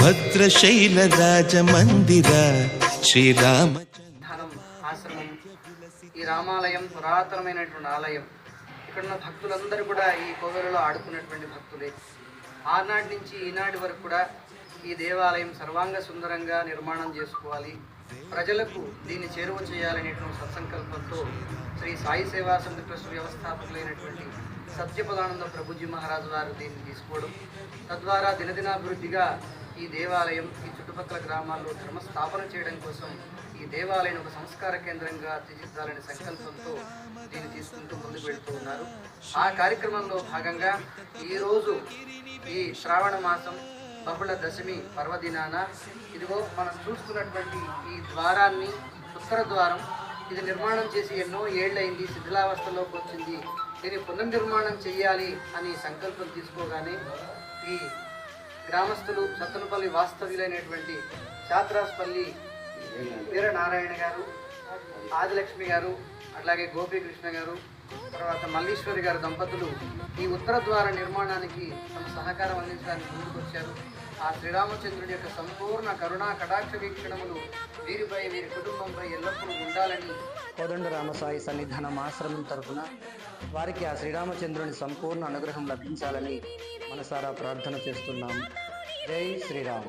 భద్రశైల రాజ మందిర శ్రీరామ ఆశ్రమం ఈ రామాలయం పురాతనమైనటువంటి ఆలయం. ఇక్కడ ఉన్న భక్తులందరూ కూడా ఈ కోవెలలో ఆడుకున్నటువంటి భక్తులే. ఆనాటి నుంచి ఈనాటి వరకు కూడా ఈ దేవాలయం సర్వాంగ సుందరంగా నిర్మాణం చేసుకోవాలి. ప్రజలకు దీన్ని చేరువ చేయాలనేటువంటి సత్సంకల్పంతో శ్రీ సాయి సేవా సంఘ ట్రస్ట్ వ్యవస్థాపకులైనటువంటి సత్యపదానంద ప్రభుజీ మహారాజు వారు దీన్ని తీసుకోవడం. తద్వారా దినదినాభివృద్ధిగా ఈ దేవాలయం ఈ చుట్టుపక్కల గ్రామాల్లో ధర్మస్థాపన చేయడం కోసం ఈ దేవాలయం ఒక సంస్కార కేంద్రంగా తీర్చిదిద్దాలనే సంకల్పంతో దీన్ని తీసుకుంటూ ముందుకు వెళుతూ ఉన్నారు. ఆ కార్యక్రమంలో భాగంగా ఈరోజు ఈ శ్రావణ మాసం బహుళ దశమి పర్వదినాన ఇదిగో మనం చూసుకున్నటువంటి ఈ ద్వారాన్ని ఉత్తర ద్వారం. ఇది నిర్మాణం చేసి ఎన్నో ఏళ్ళైంది శిథిలావస్థలోకి వచ్చింది దీన్ని పునర్నిర్మాణం చేయాలి అని సంకల్పం తీసుకోగానే ఈ గ్రామస్తులు సత్తనపల్లి వాస్తవ్యులైనటువంటి చాత్రాస్పల్లి వీరనారాయణ గారు ఆదిలక్ష్మి గారు అట్లాగే గోపీకృష్ణ గారు తర్వాత మల్లీశ్వరి గారు దంపతులు ఈ ఉత్తర ద్వార నిర్మాణానికి తమ సహకారం అందించడానికి ముందుకొచ్చారు. ఆ శ్రీరామచంద్రుడి యొక్క సంపూర్ణ కరుణా కటాక్ష వీక్షణములు వీరిపై వీరి కుటుంబంపై ఎల్లప్పుడూ ఉండాలని కోదండ రామసాయి సన్నిధానం ఆశ్రమం తరఫున వారికి ఆ శ్రీరామచంద్రుని సంపూర్ణ అనుగ్రహం లభించాలని మనసారా ప్రార్థన చేస్తున్నాము జై శ్రీరామ్.